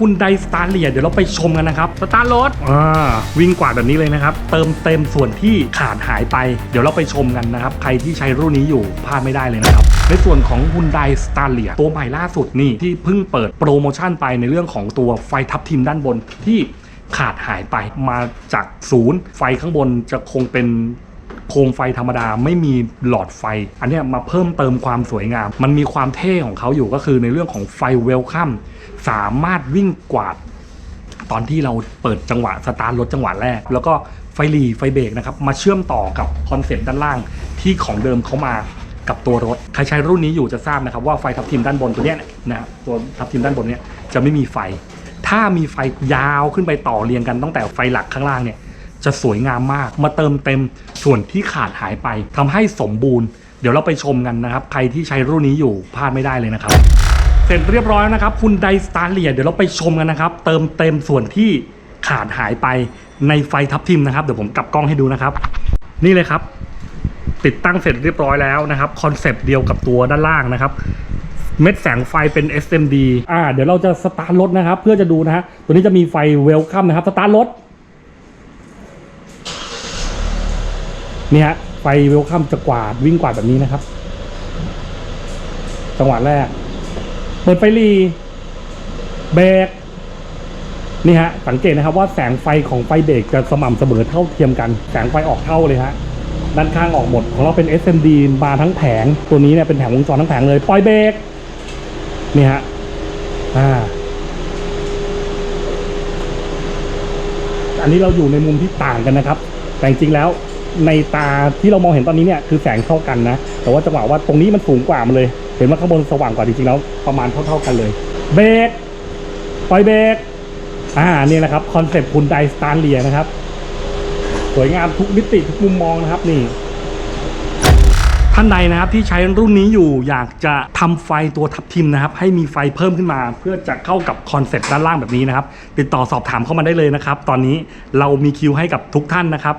คุณไดสตาร์เลียเดี๋ยวเราไปชมกันนะครับสตาร์รถอ่าวิ่งกวาดแบบนี้เลยนะครับ เติมเต็มส่วนที่ขาดหายไป เดี๋ยวเราไปชมกันนะครับ ใครที่ใช้รุ่นนี้อยู่พลาดไม่ได้เลยนะครับ ในส่วนของคุณไดสตาร์เลียตัวใหม่ล่าสุดนี่ที่เพิ่งเปิดโปรโมชั่นไปในเรื่องของตัวไฟทับทิมด้านบนที่ขาดหายไปมาจากศูนย์ ไฟข้างบนจะคงเป็น โคมไฟธรรมดาไม่มีหลอดไฟ อันนี้มาเพิ่มเติมความสวยงาม มันมีความเท่ของเขาอยู่ก็คือในเรื่องของไฟเวลคัมสามารถวิ่งกวาด ตอนที่เราเปิดจังหวะสตาร์ทรถจังหวะแรก แล้วก็ไฟหลีไฟเบรกนะครับมาเชื่อมต่อกับคอนเซ็ปต์ด้านล่างที่ของเดิมเขามากับตัวรถใครใช้รุ่นนี้อยู่จะทราบนะครับว่าไฟทับทิมด้านบนตัวเนี้ยนะครับตัวทับทิมด้านบนเนี้ยจะไม่มีไฟ ถ้ามีไฟยาวขึ้นไปต่อเรียงกันตั้งแต่ไฟหลักข้างล่างเนี่ย จะสวยงามมาก มาเติมเต็มส่วนที่ขาดหายไปทำให้สมบูรณ์ เดี๋ยวเราไปชมกันนะครับ ใครที่ใช้รุ่นนี้อยู่พลาดไม่ได้เลยนะครับ เสร็จเรียบร้อยแล้วนะครับคุณไดสตาร์เลียเดี๋ยวเราไปชมกันนะครับ เติมเต็มส่วนที่ขาดหายไปในไฟทับทิมนะครับ เดี๋ยวผมกลับกล้องให้ดูนะครับ นี่เลยครับ ติดตั้งเสร็จเรียบร้อยแล้วนะครับคอนเซปต์เดียวกับตัวด้านล่างนะครับเม็ดแสงไฟเป็น SMD อ่า เดี๋ยวเราจะสตาร์ทรถนะครับ เพื่อจะดูนะฮะ ตัวนี้จะมีไฟเวลคัมนะครับ สตาร์ทรถ นี่ฮะไฟเวลคัมจะกวาดวิ่งกวาดแบบนี้นะครับ จังหวะแรก เปิดไฟรีเบรกนี่ฮะสังเกตนะครับว่าแสงไฟของไฟเบรกจะสม่ำเสมอเท่าเทียมกัน แสงไฟออกเท่าเลยฮะด้านข้างออกหมดของเราเป็น SMD มาทั้งแผง ตัวนี้เนี่ยเป็นแผงวงจรทั้งแผงเลยปล่อยเบรกนี่ฮะอ่าอันนี้เราอยู่ในมุมที่ต่างกันนะครับ แต่จริงๆแล้ว ในตาที่เรามองเห็นตอนนี้เนี่ยคือแสงเท่ากันนะ แต่ว่าจังหวะว่าตรงนี้มันสูงกว่ามันเลย เห็นว่าข้างบนสว่างกว่าจริงๆแล้วประมาณเท่าๆกันเลย เบรกปล่อยเบรกอ่านี่แหละครับคอนเซปต์คุณไดสตาร์เลียนะครับ สวยงามทุกมิติทุกมุมมองนะครับนี่ท่านใดนะครับที่ใช้รุ่นนี้อยู่อยากจะทำไฟตัวทับทิมนะครับ ให้มีไฟเพิ่มขึ้นมา เพื่อจะเข้ากับคอนเซ็ปต์ด้านล่างแบบนี้นะครับ ติดต่อสอบถามเข้ามาได้เลยนะครับ ตอนนี้เรามีคิวให้กับทุกท่านนะครับ